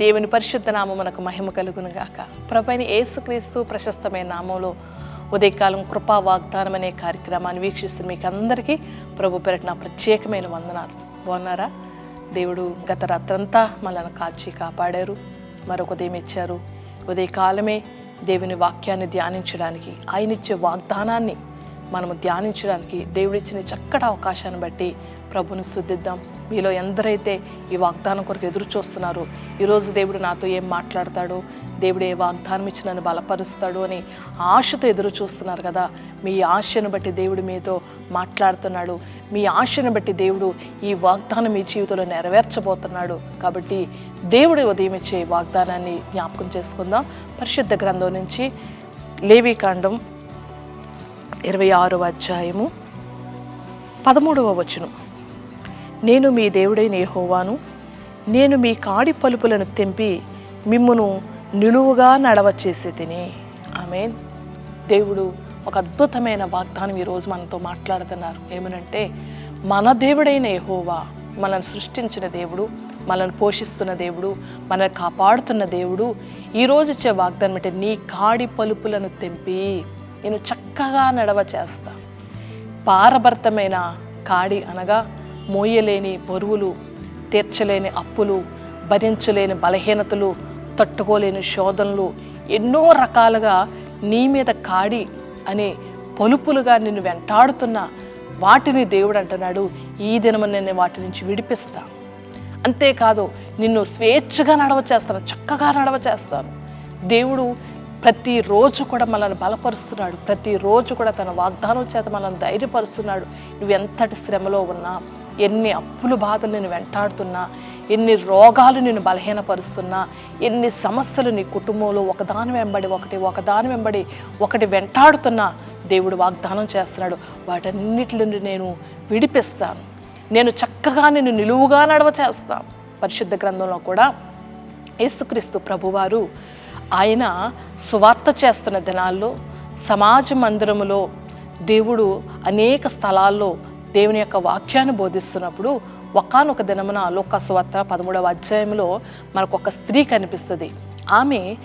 దేవుని పరిశుద్ధ నామమునకు మహిమ కలుగును గాక ప్రభైన యేసుక్రీస్తు ప్రశస్తమైన నామంలో ఉదయకాలం కృపా వాగ్దానం అనే కార్యక్రమాన్ని వీక్షిస్తున్న మీకు అందరికీ ప్రభు పేరట నా ప్రత్యేకమైన వందనాలు. బాగున్నారా? దేవుడు గత రాత్రంతా మనల్ని కాచి కాపాడారు. మరొక ఉదయం ఇచ్చారు. ఉదయకాలమే దేవుని వాక్యాన్ని ధ్యానించడానికి ఆయన ఇచ్చే వాగ్దానాన్ని మనము ధ్యానించడానికి దేవుడిచ్చిన చక్కటి అవకాశాన్ని బట్టి ప్రభుని స్థుతిద్దాం. మీలో ఎందరైతే ఈ వాగ్దానం కొరకు ఎదురు చూస్తున్నారో ఈరోజు దేవుడు నాతో ఏం మాట్లాడతాడో దేవుడు ఏ వాగ్దానం ఇచ్చి నన్ను బలపరుస్తాడు అని ఆశతో ఎదురు చూస్తున్నారు కదా. మీ ఆశను బట్టి దేవుడు మీతో మాట్లాడుతున్నాడు. మీ ఆశను బట్టి దేవుడు ఈ వాగ్దానం మీ జీవితంలో నెరవేర్చబోతున్నాడు. కాబట్టి దేవుడు ఉదయం ఇచ్చే వాగ్దానాన్ని జ్ఞాపకం చేసుకుందాం. పరిశుద్ధ గ్రంథం నుంచి లేవీకాండం ఇరవై ఆరో అధ్యాయము పదమూడవ వచనం. నేను మీ దేవుడైన యహోవాను. నేను మీ కాడి పలుపులను తెంపి మిమ్మును నిలువుగా నడవచేసి తిని ఆమె దేవుడు ఒక అద్భుతమైన వాగ్దానం ఈరోజు మనతో మాట్లాడుతున్నారు. ఏమనంటే మన దేవుడైన యహోవా మనల్ని సృష్టించిన దేవుడు మనల్ని పోషిస్తున్న దేవుడు మనల్ని కాపాడుతున్న దేవుడు ఈరోజు ఇచ్చే వాగ్దానం అంటే నీ కాడి పలుపులను తెంపి నేను చక్కగా నడవ చేస్తా పారభర్తమైన కాడి అనగా మోయలేని బరువులు తీర్చలేని అప్పులు భరించలేని బలహీనతలు తట్టుకోలేని శోధనలు ఎన్నో రకాలుగా నీ మీద కాడి అనే పలుపులుగా నిన్ను వెంటాడుతున్న వాటిని దేవుడు అంటున్నాడు. ఈ దినము నేను వాటి నుంచి విడిపిస్తా. అంతేకాదు నిన్ను స్వేచ్ఛగా నడవ చేస్తాను చక్కగా నడవ చేస్తాను. దేవుడు ప్రతిరోజు కూడా మనల్ని బలపరుస్తున్నాడు. ప్రతిరోజు కూడా తన వాగ్దానం చేత మనల్ని ధైర్యపరుస్తున్నాడు. నువ్వు ఎంతటి శ్రమలో ఉన్నా ఎన్ని అప్పులు బాధలు నేను వెంటాడుతున్నా ఎన్ని రోగాలు నేను బలహీనపరుస్తున్నా ఎన్ని సమస్యలు నీ కుటుంబంలో ఒకదాని వెంబడి ఒకటి ఒకదాని వెంబడి ఒకటి వెంటాడుతున్నా దేవుడు వాగ్దానం చేస్తున్నాడు. వాటన్నిటి నుండి నేను విడిపిస్తాను. నేను చక్కగా నేను నిలువుగా నడవ చేస్తాను పరిశుద్ధ గ్రంథంలో కూడా యేసుక్రీస్తు ప్రభువారు ఆయన సువార్త చేస్తున్న దినాల్లో సమాజ మందిరములో దేవుడు అనేక స్థలాల్లో దేవుని యొక్క వాక్యాన్ని బోధిస్తున్నప్పుడు ఒకానొక దినమున లోకస్వార్త పదమూడవ అధ్యాయంలో మనకు ఒక స్త్రీ కనిపిస్తుంది. ఆమె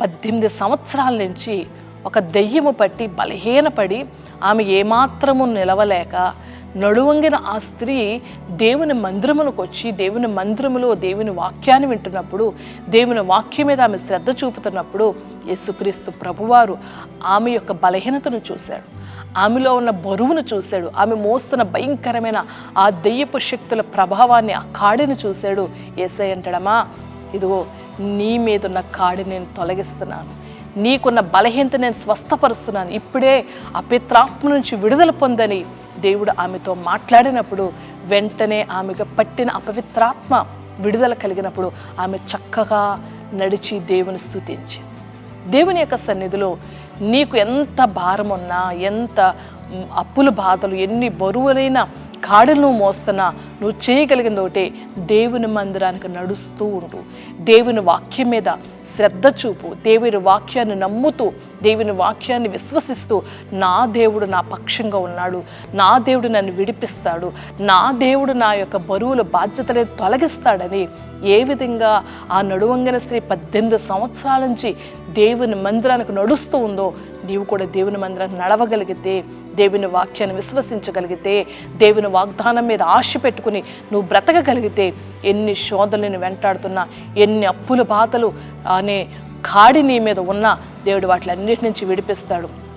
పద్దెనిమిది సంవత్సరాల నుంచి ఒక దెయ్యము పట్టి బలహీనపడి ఆమె ఏమాత్రము నిలవలేక నడువంగిన ఆ స్త్రీ దేవుని మందిరమునకు వచ్చి దేవుని మందిరములో దేవుని వాక్యాన్ని వింటున్నప్పుడు దేవుని వాక్యం మీద ఆమె శ్రద్ధ చూపుతున్నప్పుడు యేసుక్రీస్తు ప్రభువారు ఆమె యొక్క బలహీనతను చూశాడు. ఆమెలో ఉన్న బరువును చూశాడు. ఆమె మోస్తున్న భయంకరమైన ఆ దెయ్యపు శక్తుల ప్రభావాన్ని ఆ కాడిని చూశాడు. ఏసై అంటాడమ్మా ఇదిగో నీ మీద ఉన్న కాడి నేను తొలగిస్తున్నాను. నీకున్న బలహీనత నేను స్వస్థపరుస్తున్నాను. ఇప్పుడే ఆ పిత్రాత్మ నుంచి విడుదల పొందని దేవుడు ఆమెతో మాట్లాడినప్పుడు వెంటనే ఆమెకు పట్టిన అపవిత్రాత్మ విడుదల కలిగినప్పుడు ఆమె చక్కగా నడిచి దేవుని స్తుతించింది దేవుని యొక్క సన్నిధిలో నీకు ఎంత భారం ఉన్నా ఎంత అప్పుల బాధలు ఎన్ని బరువులైన కాడులు నువ్వు మోస్తున్నా నువ్వు చేయగలిగింది ఒకటే దేవుని మందిరానికి నడుస్తూ ఉండు. దేవుని వాక్యం మీద శ్రద్ధ చూపు దేవుని వాక్యాన్ని నమ్ముతూ దేవుని వాక్యాన్ని విశ్వసిస్తూ నా దేవుడు నా పక్షంగా ఉన్నాడు. నా దేవుడు నన్ను విడిపిస్తాడు. నా దేవుడు నా యొక్క బరువుల బాధ్యతలను తొలగిస్తాడని ఏ విధంగా ఆ నడువంగిన స్త్రీ పద్దెనిమిది సంవత్సరాల నుంచి దేవుని మందిరానికి నడుస్తూ ఉందో నీవు కూడా దేవుని మందిరానికి నడవగలిగితే దేవుని వాక్యాన్ని విశ్వసించగలిగితే దేవుని వాగ్దానం మీద ఆశ పెట్టుకుని నువ్వు బ్రతకగలిగితే ఎన్ని శోధనలను వెంటాడుతున్నా ఎన్ని అప్పుల బాధలు అనే కాడి నీ మీద ఉన్నా దేవుడు వాటిలన్నిటి నుంచి విడిపిస్తాడు.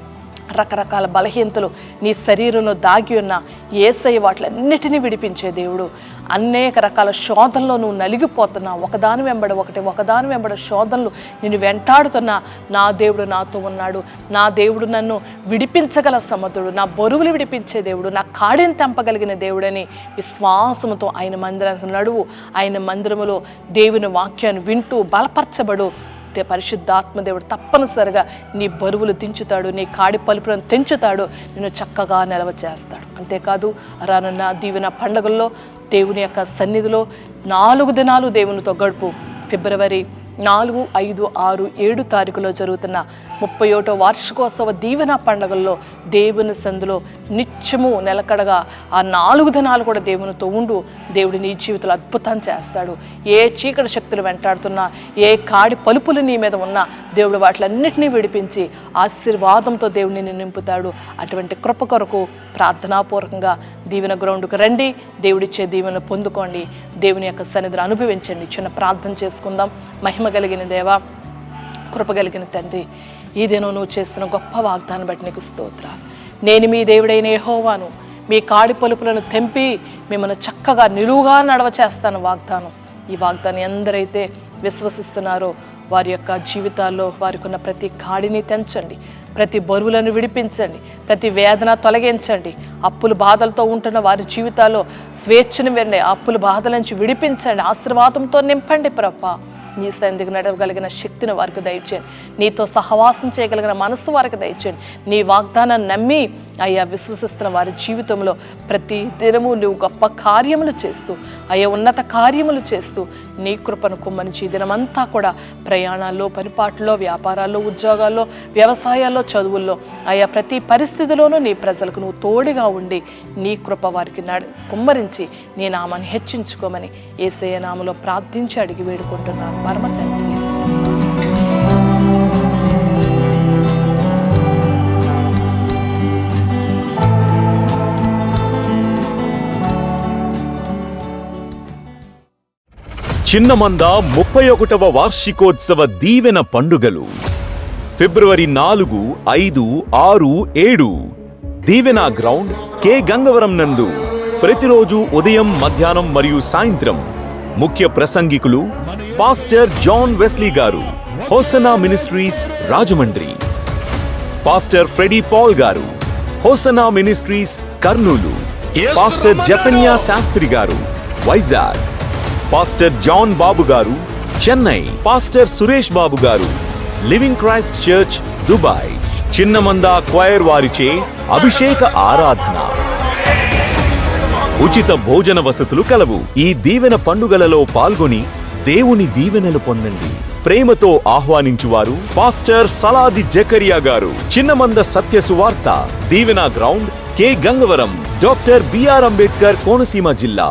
రకరకాల బలహీనతలు నీ శరీరంలో దాగి ఉన్న ఏసై వాటిలన్నిటినీ విడిపించే దేవుడు. అనేక రకాల శోధనలో నువ్వు నలిగిపోతున్నా ఒకదాని వెంబడి ఒకటి ఒకదాని వెంబడి శోధనలు నిన్ను వెంటాడుతున్నా నా దేవుడు నాతో ఉన్నాడు. నా దేవుడు నన్ను విడిపించగల సమర్థుడు నా బరువులు విడిపించే దేవుడు నా కాడిని తెంపగలిగిన దేవుడని విశ్వాసముతో ఆయన మందిరానికి నడువు. ఆయన మందిరములో దేవుని వాక్యాన్ని వింటూ బలపరచబడు. తే- పరిశుద్ధాత్మ దేవుడు తప్పనిసరిగా నీ బరువులు దించుతాడు నీ కాడి పలుపులను తెంచుతాడు నిన్ను చక్కగా నిలవ చేస్తాడు. అంతేకాదు రానున్న దీవెన పండుగల్లో దేవుని యొక్క సన్నిధిలో నాలుగు దినాలు దేవునితో గడుపు. ఫిబ్రవరి నాలుగు ఐదు ఆరు ఏడు తారీఖులో జరుగుతున్న ముప్పై ఒకటో వార్షికోత్సవ దీవెన పండుగల్లో దేవుని సందులో నిత్యము నిలకడగా ఆ నాలుగు దినాలు కూడా దేవునితో ఉండు దేవుడు నీ జీవితంలో అద్భుతం చేస్తాడు. ఏ చీకటి శక్తులు వెంటాడుతున్నా ఏ కాడి పలుపులు నీ మీద ఉన్నా దేవుడు వాటిలన్నింటినీ విడిపించి ఆశీర్వాదంతో దేవుడిని నింపుతాడు. అటువంటి కృప కొరకు ప్రార్థనాపూర్వకంగా దీవెన గ్రౌండ్కు రండి. దేవుడిచ్చే దీవెన పొందుకోండి. దేవుని యొక్క సన్నిధిని అనుభవించండి. చిన్న ప్రార్థన చేసుకుందాం. మహిమ కలిగిన దేవా కృప కలిగిన తండ్రి ఈ దినం నువ్వు చేస్తున్న గొప్ప వాగ్దానం బట్టి నీకు స్తోత్ర నేను మీ దేవుడైన ఏహోవాను మీ కాడి పలుపులను తెంపి మిమ్మల్ని చక్కగా నిలువుగా నడవ చేస్తాను వాగ్దానం. ఈ వాగ్దానం ఎందరైతే విశ్వసిస్తున్నారో వారి యొక్క జీవితాల్లో వారికి ఉన్న ప్రతి కాడిని తెంచండి ప్రతి బరువులను విడిపించండి ప్రతి వేదన తొలగించండి. అప్పుల బాధలతో ఉంటున్న వారి జీవితాల్లో స్వేచ్ఛను వెండి అప్పుల బాధల నుంచి విడిపించండి ఆశీర్వాదంతో నింపండి ప్రభా. నీ సన్నిధికి నడవగలిగిన శక్తిని వారికి దయచేయండి. నీతో సహవాసం చేయగలిగిన మనస్సు వారికి దయచేయండి. నీ వాగ్దానాన్ని నమ్మి అయ్యా విశ్వసిస్తున్న వారి జీవితంలో ప్రతి దినము నువ్వు గొప్ప కార్యములు చేస్తూ అయ్యా ఉన్నత కార్యములు చేస్తూ నీ కృపను కుమ్మనించి దినమంతా కూడా ప్రయాణాల్లో పనిపాట్లో వ్యాపారాల్లో ఉద్యోగాల్లో వ్యవసాయాల్లో చదువుల్లో అయ్యా ప్రతి పరిస్థితిలోనూ నీ ప్రజలకు నువ్వు తోడుగా ఉండి నీ కృప వారికి నడ కుమ్మరించి నీ నామాన్ని హెచ్చించుకోమని ఏసయ్య నామలో ప్రార్థించి అడిగి వేడుకుంటున్నాను పరమ తండ్రి చిన్నమంద ముప్పై ఒకటవ వార్షికోత్సవ దీవెన పండుగలు. ఫిబ్రవరి నాలుగు ఐదు ఆరు ఏడు. దీవెన గ్రౌండ్ కె. గంగవరం నందు ప్రతిరోజు ఉదయం మధ్యాహ్నం మరియు సాయంత్రం ముఖ్య ప్రసంగికులు పాస్టర్ జాన్ వెస్లీ గారు Hosanna ministries Rajahmundry. Pastor Freddy Paul గారు Hosanna ministries Kurnool. Pastor Japanya Shastri గారు వైజాగ్. పాస్టర్ జాన్ బాబు గారు చెన్నై. పాస్టర్ సురేష్ బాబు గారు living Christ church Dubai. Chinnamanda choir వారిచే అభిషేక ఆరాధన. ఉచిత భోజన వసతులు కలవు. ఈ దీవెన పండుగలలో పాల్గొని దేవుని దీవెనలు పొందండి. ప్రేమతో ఆహ్వానించువారు పాస్టర్ సలాది జకరియా గారు. చిన్నమంద సత్య సువార్త దీవెన ground K Gangavaram doctor B R Ambedkar Konaseema జిల్లా.